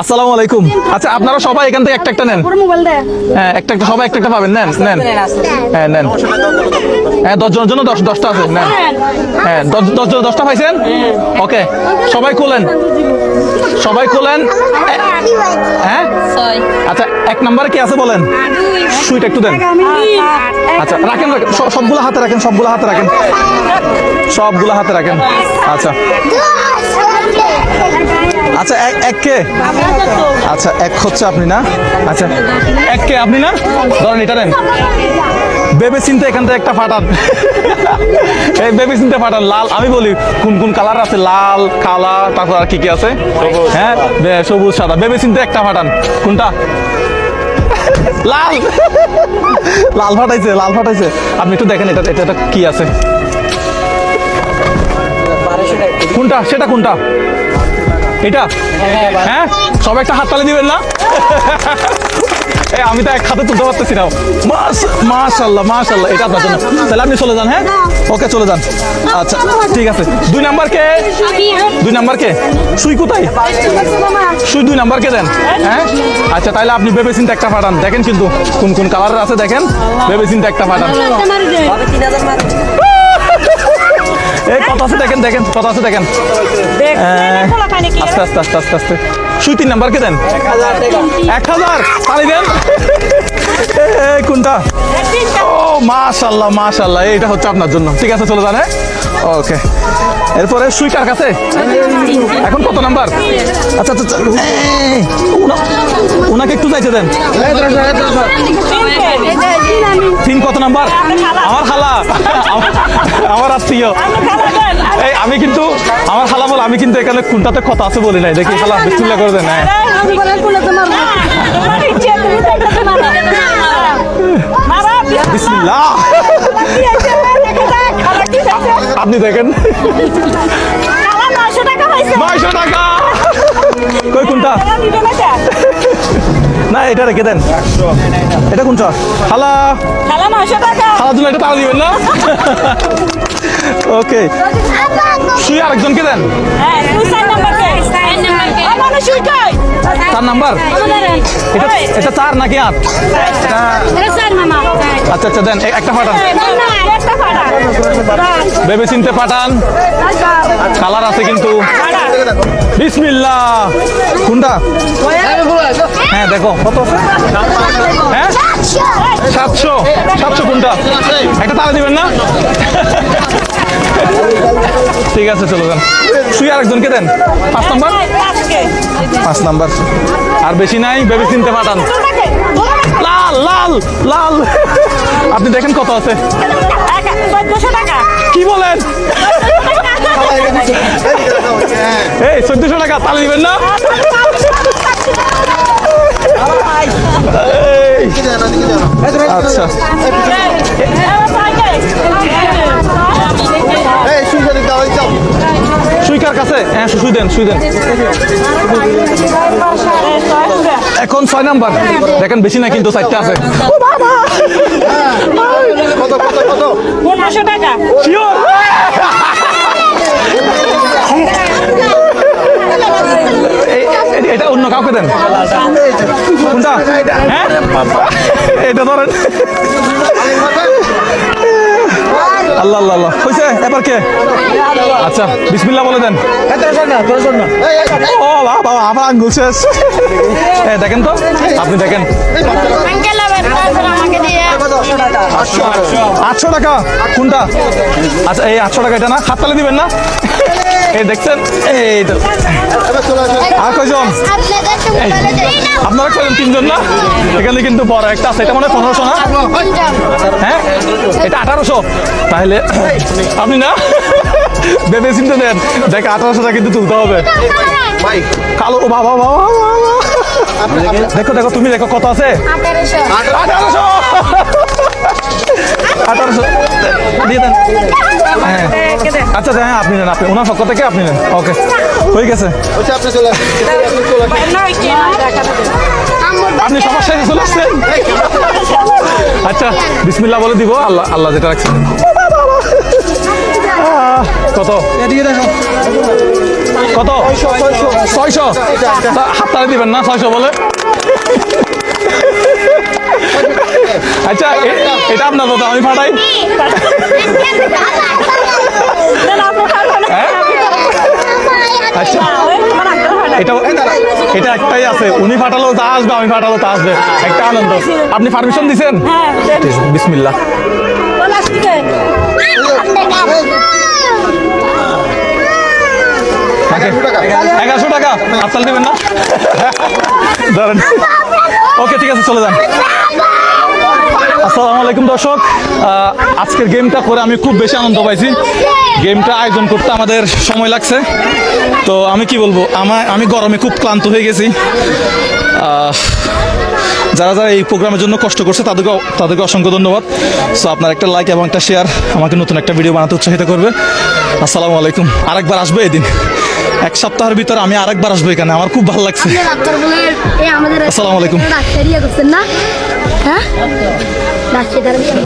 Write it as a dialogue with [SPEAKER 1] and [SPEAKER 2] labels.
[SPEAKER 1] আসসালামু আলাইকুম। আচ্ছা আপনারা সবাই এখান থেকে একটা একটা নেন। হ্যাঁ একটা একটা সবাই একটা একটা পাবেন। নেন নেন। হ্যাঁ নেন। হ্যাঁ দশ জনের জন্য দশ দশটা আছে নেন। হ্যাঁ দশ দশ জন দশটা পাইছেন? ওকে সবাই খোলেন। সবাই খোলেন। হ্যাঁ? আচ্ছা এক নম্বরে কি আছে বলেন? সুইট একটু দেন। আচ্ছা রাখেন রাখেন। সবগুলো হাতে রাখেন সবগুলো হাতে রাখেন। সবগুলো হাতে রাখেন। আচ্ছা। আচ্ছা এক এক কে? আচ্ছা এক হচ্ছে আপনি না? আচ্ছা এক কে আপনি না? ধরেন এটা নেন। বেবে চিনতে এখান থেকে একটা ফাটান। এই বেবে চিনতে ফাটান লাল আমি বলি কোন কোন কালার আছে? লাল কালা তারপর আর কি কি আছে? হ্যাঁ সবুজ সাদা। বেবে চিনতে একটা ফাটান। কোনটা? লাল! লাল ফাটাইছে লাল ফাটাইছে। আপনি একটু দেখেন এটা এটা কি আছে? কোনটা? সেটা কোনটা? এটা? হ্যাঁ? সব একটা হাততালি দিবেন না? আমি তো এক হাতে তুলতে পারতেছি না। মাশাল্লাহ মাশাল্লাহ, এটা আপনার জন্য। তাহলে আপনি চলে যান হ্যাঁ? ওকে, চলে যান। আচ্ছা ঠিক আছে। দুই নাম্বার কে? দুই নাম্বার কে? সুই কোথায়? সুই দুই নাম্বার কে দেন? হ্যাঁ? আচ্ছা তাহলে আপনি ভেবে চিন্তা একটা পাঠান। দেখেন কিন্তু কোন কোন কালারের আছে, দেখেন। ভেবে চিন্তা একটা পাঠান। এই কত আছে দেখেন দেখেন কত আছে দেখেন? আস্তে আস্তে আস্তে আস্তে আস্তে। সুই তিন নাম্বার কে দেন? এক হাজার। তালি দেন। কোনটা? ও, মাশাল্লাহ মাশাল্লাহ, এইটা হচ্ছে আপনার জন্য। ঠিক আছে, চলে যান ওকে। এরপরে সুইটার কাছে? এখন কত নাম্বার? আচ্ছা আচ্ছা আচ্ছা। উনাকে একটু যাইতে দেন। তিন কত নাম্বার? আমার খালা। আমার- আমার আত্মীয়। এই, আমি কিন্তু, আমার খালা বল, আমি কিন্তু এখানে কোনটাতে কথা আছে বলি নাই। দেখি, খালা, বিসমিল্লাহ করে দেন হ্যাঁ। বিসমিল্লাহ। আপনি দেখেন। নয়শো টাকা। কই কোনটা? না এটা রেখে দেন। এটা কোনটা? খালা। খালার জন্য এটা তাড়া দিবেন না? ওকে। শুয়ে আরেকজনকে দেন। চার নাম্বার? এটা এটা চার নাকি আট আচ্ছা আচ্ছা দেন একটা পাঠান ভেবে চিনতে পাঠান কালার আছে কিন্তু। বিসমিল্লাহ। কোনটা? হ্যাঁ দেখো কত? হ্যাঁ? সাতশো। সাতশো কোনটা? একটা তারা দিবেন না? ঠিক আছে চলো যান। শুয়ে আরেকজনকে দেন। পাঁচ নাম্বার? পাঁচ নাম্বার। আর বেশি নাই ভেবে চিনতে পাঠান। লাল লাল লাল। আপনি দেখেন কত আছে। কি বলেন? এই, চোদ্দশো টাকা তাহলে দিবেন না? আচ্ছা। কাছে হ্যাঁ সুই দেন সুই দেন। এখন ছয় নাম্বার। দেখেন বেশি না কিন্তু চারটে আছে।
[SPEAKER 2] পনেরোশো টাকা।
[SPEAKER 1] শিওর এটা অন্য কাউকে দেন। কোনটা? হ্যাঁ? এটা ধরেন। আল্লাহ আল্লাহ আল্লাহ। হয়েছে এবার কে? আচ্ছা বিসমিল্লা বলে দেন। ও বাবা আমার আঙ্গুল শেষ। এ দেখেন তো আপনি দেখেন।
[SPEAKER 2] আমাকে দিয়ে।
[SPEAKER 1] আটশো টাকা? কোনটা? আচ্ছা এই আটশো টাকা এটা না? হাততালে দিবেন না? এই দেখছেন? এই তো। আর কয়জন? আপনারা কয়জন? তিনজন না? এখানে কিন্তু বড় একটা আছে। এটা মনে হয় পনেরোশো না? হ্যাঁ? এটা আঠারোশো। তাহলে আপনি না? ভেবে চিনতে দেন দেখ, আঠারোশোটা কিন্তু তুলতে হবে। কালো বাবা বাবা। দেখো দেখো, তুমি দেখো কত আছে? আঠারোশো। আঠারোশো। দিয়ে দেন। হ্যাঁ। আচ্ছা আচ্ছা, হ্যাঁ আপনি নেন আপনি ওনার পক্ষ থেকে আপনি নেন। ওকে হয়ে গেছে। আপনি সবার সাথে চলে আসছেন? আচ্ছা বিসমিল্লাহ বলে দিব আল্লাহ আল্লাহ যেটা রাখছেন কত? কত? ছয়শো। তা হাততালি দিবেন না ছয়শো বলে? আচ্ছা এটা আপনার কথা আমি ফাটাই হ্যাঁ? আচ্ছা এটা এটা একটাই আছে। উনি ফাটালো, তা আসবে, আমি ফাটালো, তা আসবে। একটা আনন্দ। আপনি পারমিশন দিছেন? বিসমিল্লা এগারোশো টাকা। আসাল দিবেন না? ধরেন। ওকে, ঠিক আছে, চলে যান। আসসালামু আলাইকুম দর্শক। আজকের গেমটা করে আমি খুব বেশি আনন্দ পাইছি। গেমটা আয়োজন করতে আমাদের সময় লাগছে। তো আমি কি বলব, আমার আমি গরমে খুব ক্লান্ত হয়ে গেছি। যারা যারা এই প্রোগ্রামের জন্য কষ্ট করছে, তাদেরকে তাদেরকে অসংখ্য ধন্যবাদ। সো আপনার একটা লাইক এবং একটা শেয়ার আমাকে নতুন একটা ভিডিও বানাতে উৎসাহিত করবে। আসসালামু আলাইকুম। আরেকবার আসবে এদিন। এক সপ্তাহের ভিতরে আমি আরেকবার আসব এখানে আমার খুব ভালো লাগছে। আসসালামু আলাইকুম।
[SPEAKER 2] ডাক্তারিয়া করছেন না? হ্যাঁ?